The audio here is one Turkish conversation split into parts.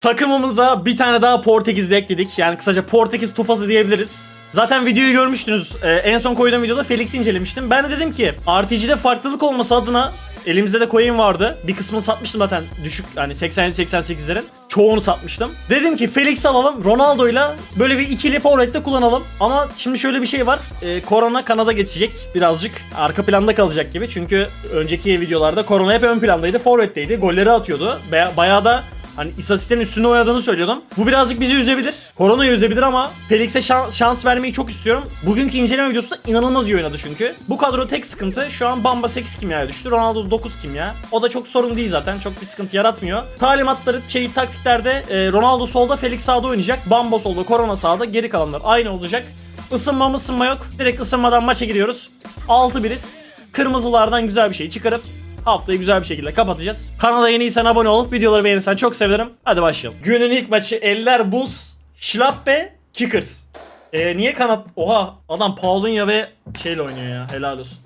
Takımımıza bir tane daha Portekizli ekledik. Yani kısaca Portekiz tufası diyebiliriz. Zaten videoyu görmüştünüz. Ee, en son koyduğum videoda Felix'i incelemiştim. Ben de dedim ki RTG'de farklılık olması adına elimizde de coin vardı. Bir kısmını satmıştım zaten düşük hani 87-88'lerin. Çoğunu satmıştım. Dedim ki Felix alalım Ronaldo'yla böyle bir ikili forvette kullanalım. Ama şimdi şöyle bir şey var. Ee, korona Kanada geçecek birazcık. Arka planda kalacak gibi. Çünkü önceki videolarda korona hep ön plandaydı. Forvetteydi. Golleri atıyordu. Baya- bayağı da Hani istatistiklerin üstünde oynadığını söylüyordum. Bu birazcık bizi üzebilir. Korona'yı üzebilir ama Felix'e şans, şans vermeyi çok istiyorum. Bugünkü inceleme videosunda inanılmaz iyi oynadı çünkü. Bu kadro tek sıkıntı şu an Bamba 8 kimyaya düştü. Ronaldo 9 kimya. O da çok sorun değil zaten. Çok bir sıkıntı yaratmıyor. Talimatları, şey, taktiklerde e, Ronaldo solda, Felix sağda oynayacak. Bamba solda, Korona sağda. Geri kalanlar aynı olacak. Isınma ısınma yok. Direkt ısınmadan maça giriyoruz. 6-1'iz. Kırmızılardan güzel bir şey çıkarıp Haftayı güzel bir şekilde kapatacağız. Kanala yeniysen abone olup videoları beğenirsen çok sevinirim. Hadi başlayalım. Günün ilk maçı eller buz, Schlappe, Kickers. Ee, niye kanat... Oha adam Paulinho ve şeyle oynuyor ya. Helal olsun.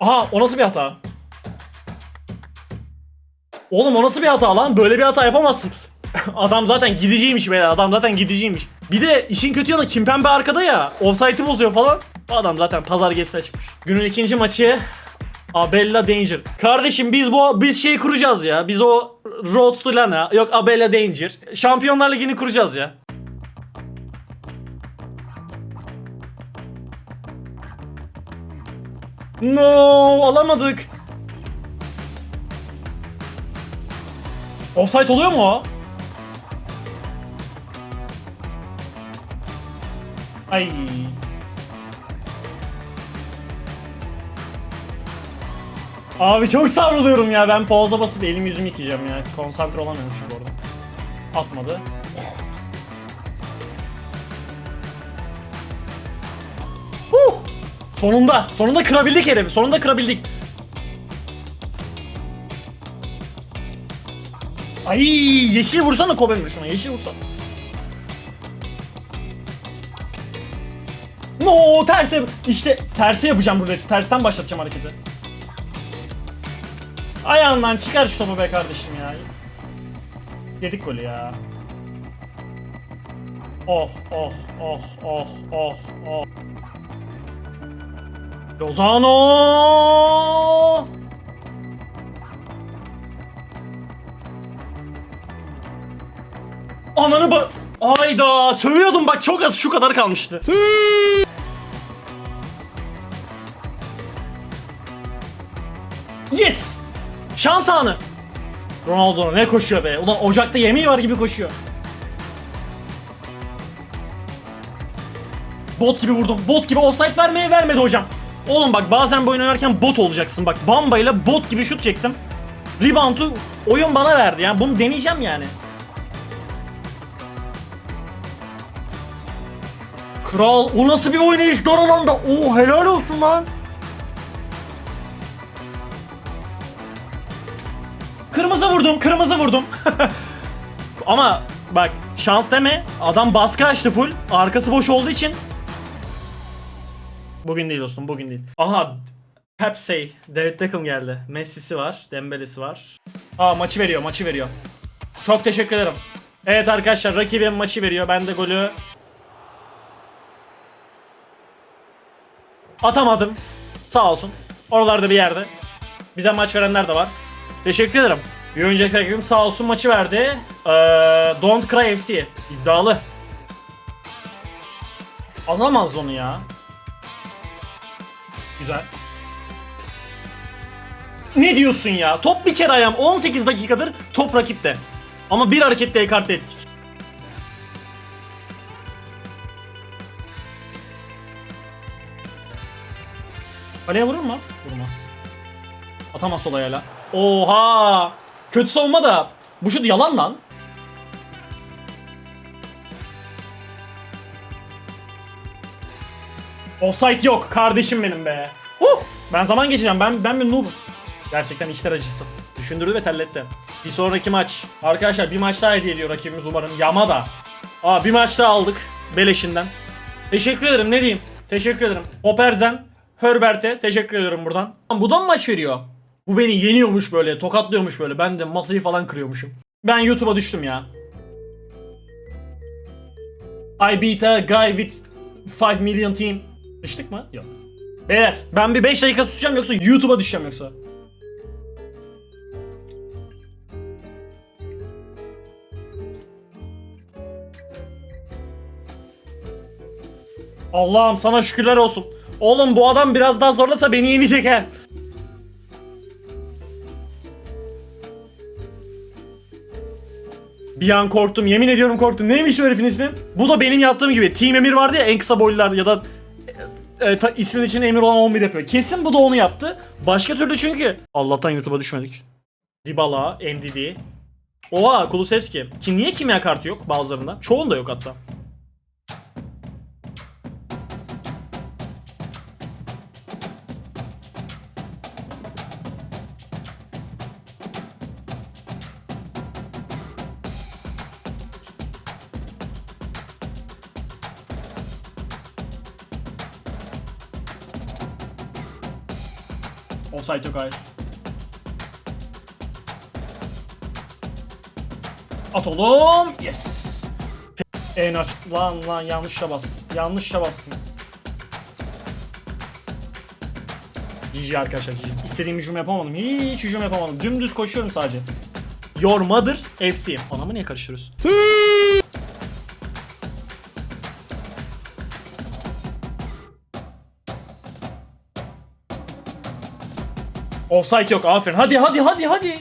Aha o nasıl bir hata? Oğlum o nasıl bir hata lan? Böyle bir hata yapamazsın. adam zaten gidiciymiş be. Adam zaten gidiciymiş. Bir de işin kötü yanı Kimpembe arkada ya. Offside'ı bozuyor falan. Bu adam zaten pazar gezisine çıkmış. Günün ikinci maçı Abella Danger. Kardeşim biz bu biz şey kuracağız ya. Biz o Roads to Lana yok Abella Danger. Şampiyonlar Ligi'ni kuracağız ya. No alamadık. Offside oluyor mu o? Ay. Abi çok savruluyorum ya. Ben pauza basıp elimi yüzümü yıkayacağım ya. Konsantre olamıyorum şu orada. Atmadı. Huh! Sonunda. Sonunda kırabildik herifi. Sonunda kırabildik. Ay yeşil vursana Kobe'nin şuna. Yeşil vursana. No terse işte terse yapacağım ruleti. Tersten başlatacağım hareketi. Ayağından çıkar şu topu be kardeşim ya. Yedik golü ya. Oh oh oh oh oh oh. Lozano! Ananı ba... Ayda sövüyordum bak çok az şu kadar kalmıştı. Şans anı. Ronaldo ne koşuyor be? Ulan ocakta yemeği var gibi koşuyor. Bot gibi vurdum. Bot gibi offside vermeye vermedi hocam. Oğlum bak bazen bu oynarken bot olacaksın. Bak Bamba ile bot gibi şut çektim. Rebound'u oyun bana verdi. Yani bunu deneyeceğim yani. Kral o nasıl bir oynayış dar alanda. Oo helal olsun lan. Kırmızı vurdum, kırmızı vurdum. Ama bak şans deme. Adam baskı açtı full. Arkası boş olduğu için. Bugün değil dostum, bugün değil. Aha Pepsi, David Beckham geldi. Messi'si var, Dembele'si var. Aa maçı veriyor, maçı veriyor. Çok teşekkür ederim. Evet arkadaşlar rakibim maçı veriyor. Ben de golü atamadım. Sağ olsun. Oralarda bir yerde. Bize maç verenler de var. Teşekkür ederim. Bir önceki rakibim sağ olsun maçı verdi. Ee, Don't Cry FC. İddialı. Alamaz onu ya. Güzel. Ne diyorsun ya? Top bir kere ayağım 18 dakikadır top rakipte. Ama bir harekette ekarte ettik. Kaleye vurur mu? Vurmaz. Atamaz sol ayağıyla. Oha! Kötü savunma da. Bu şut yalan lan. Offside yok kardeşim benim be. Huh! Ben zaman geçeceğim. Ben ben bir noobum. Gerçekten içler acısı. Düşündürdü ve terletti. Bir sonraki maç. Arkadaşlar bir maç daha hediye ediyor rakibimiz umarım. Yamada. Aa bir maç daha aldık. Beleşinden. Teşekkür ederim ne diyeyim. Teşekkür ederim. Operzen. Herbert'e teşekkür ediyorum buradan. Bu da mı maç veriyor? Bu beni yeniyormuş böyle, tokatlıyormuş böyle. Ben de masayı falan kırıyormuşum. Ben YouTube'a düştüm ya. I beat a guy with 5 million team. Düştük mü? Yok. Beyler ben bir 5 dakika susacağım yoksa YouTube'a düşeceğim yoksa. Allah'ım sana şükürler olsun. Oğlum bu adam biraz daha zorlasa beni yenecek he. Bir an korktum. Yemin ediyorum korktum. Neymiş bu herifin ismi? Bu da benim yaptığım gibi. Team Emir vardı ya en kısa boylular ya da e, e, ta, ismin için Emir olan 11 yapıyor. Kesin bu da onu yaptı. Başka türlü çünkü. Allah'tan YouTube'a düşmedik. Dybala, MDD. Oha Kulusevski. Ki niye kimya kartı yok bazılarında? Çoğunda yok hatta. Offside yok hayır. At oğlum. Yes. En aç. Lan lan yanlışa bastın. Yanlışa bastın. GG arkadaşlar GG. İstediğim hücum yapamadım. Hiç hücum yapamadım. Dümdüz koşuyorum sadece. Your mother FC. Anamı niye karıştırıyorsun? Offside yok aferin. Hadi hadi hadi hadi.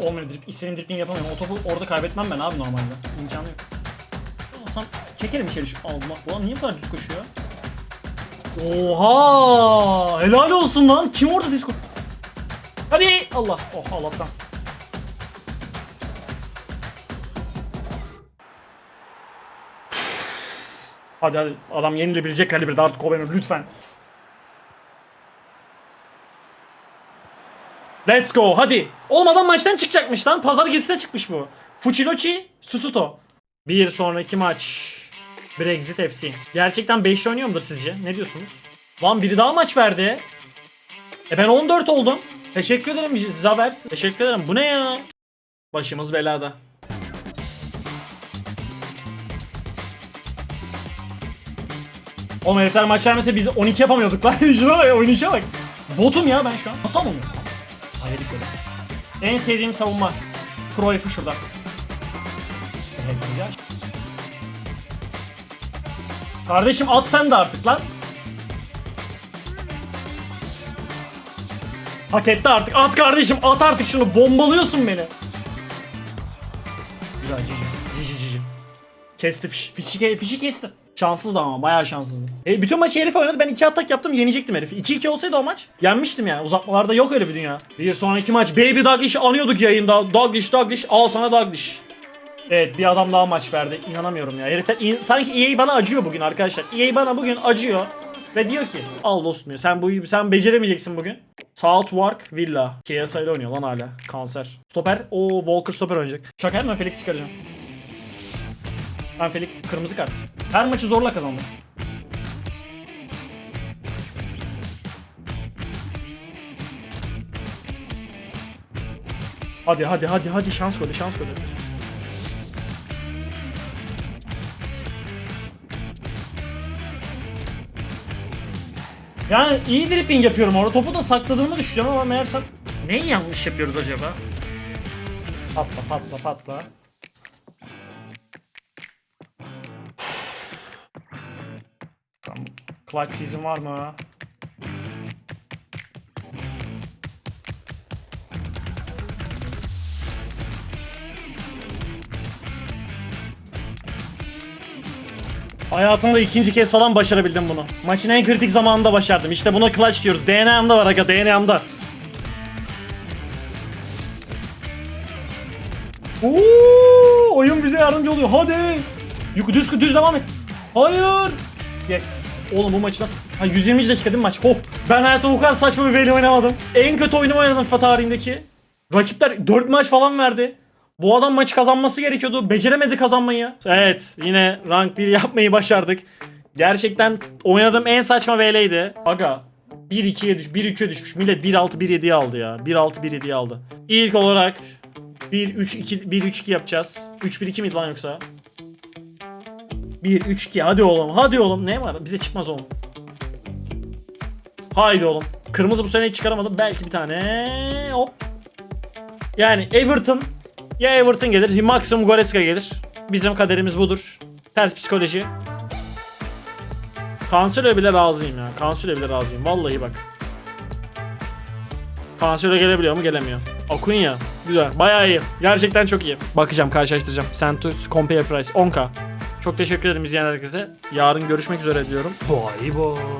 Olmuyor drip. İstediğim dribbling yapamıyorum. O topu orada kaybetmem ben abi normalde. İmkanı yok. Olsam çekerim içeri şu. Allah. Ulan niye bu kadar düz koşuyor? Oha! Helal olsun lan. Kim orada koşuyor? Hadi! Allah. Oh Allah'tan. Hadi hadi adam yenilebilecek kalibrede artık Kobenur lütfen. Let's go hadi. Olmadan maçtan çıkacakmış lan. Pazar gezisine çıkmış bu. Fuchilochi Susuto. Bir sonraki maç. Brexit FC. Gerçekten 5 oynuyor mudur sizce? Ne diyorsunuz? Lan biri daha maç verdi. E ben 14 oldum. Teşekkür ederim Zavers. Teşekkür ederim. Bu ne ya? Başımız belada. Oğlum herifler maç vermese biz 12 yapamıyorduk lan. Şuna bak oynayışa bak. Botum ya ben şu an. Nasıl? Hayır böyle. En sevdiğim savunma. Cruyff'u şurada. Evet, güzel. Kardeşim at sen de artık lan. Hak etti artık. At kardeşim at artık şunu. Bombalıyorsun beni. Güzel cici. Cici cici. Kesti fiş. Fişi, fişi kesti. Şanssızdı ama bayağı şanssızdı. E, bütün maçı herif oynadı. Ben iki atak yaptım yenecektim herifi. 2-2 olsaydı o maç yenmiştim yani. Uzatmalarda yok öyle bir dünya. Bir sonraki maç Baby Douglas anıyorduk yayında. Douglas Douglas al sana Douglas. Evet bir adam daha maç verdi. İnanamıyorum ya. Herifler in- sanki EA bana acıyor bugün arkadaşlar. EA bana bugün acıyor. Ve diyor ki al dostum ya sen bu sen beceremeyeceksin bugün. Southwark Villa. KSI ile oynuyor lan hala. Kanser. Stoper. o Walker stoper oynayacak. Şaka mı Felix çıkaracağım. Ben Felix kırmızı kart. Her maçı zorla kazandım. Hadi hadi hadi hadi şans golü şans golü. Yani iyi dripping yapıyorum orada. Topu da sakladığımı düşünüyorum ama meğersem neyi yanlış yapıyoruz acaba? Patla patla patla. Tamam. Clutch season var mı? Hayatımda ikinci kez falan başarabildim bunu. Maçın en kritik zamanında başardım. İşte buna clutch diyoruz. DNA'mda var aga DNA'mda. Oo, oyun bize yardımcı oluyor. Hadi. Düz düz devam et. Hayır. Yes. Oğlum bu maçı nasıl? Ha 120 dakika değil mi maç? Oh. Ben hayatımda bu kadar saçma bir veli oynamadım. En kötü oyunumu oynadım FIFA tarihindeki. Rakipler 4 maç falan verdi. Bu adam maçı kazanması gerekiyordu. Beceremedi kazanmayı. Evet yine rank 1 yapmayı başardık. Gerçekten oynadığım en saçma VL'ydi. Aga 1-2'ye düş 1-3'e düşmüş. Millet 1-6 1-7'ye aldı ya. 1-6 1-7'ye aldı. İlk olarak 1-3-2 1-3-2 yapacağız. 3-1-2 miydi lan yoksa? 1-3-2 hadi oğlum hadi oğlum. Ne var? Bize çıkmaz oğlum. Haydi oğlum. Kırmızı bu sene hiç çıkaramadım. Belki bir tane. Hop. Yani Everton ya Everton gelir, maksimum Goretzka gelir. Bizim kaderimiz budur. Ters psikoloji. Cancelo bile razıyım ya. Cancelo bile razıyım. Vallahi bak. Cancelo gelebiliyor mu? Gelemiyor. Acuna. Güzel. Bayağı iyi. Gerçekten çok iyi. Bakacağım, karşılaştıracağım. Santos Compare Price 10k. Çok teşekkür ederim izleyen herkese. Yarın görüşmek üzere diyorum. Bye bye.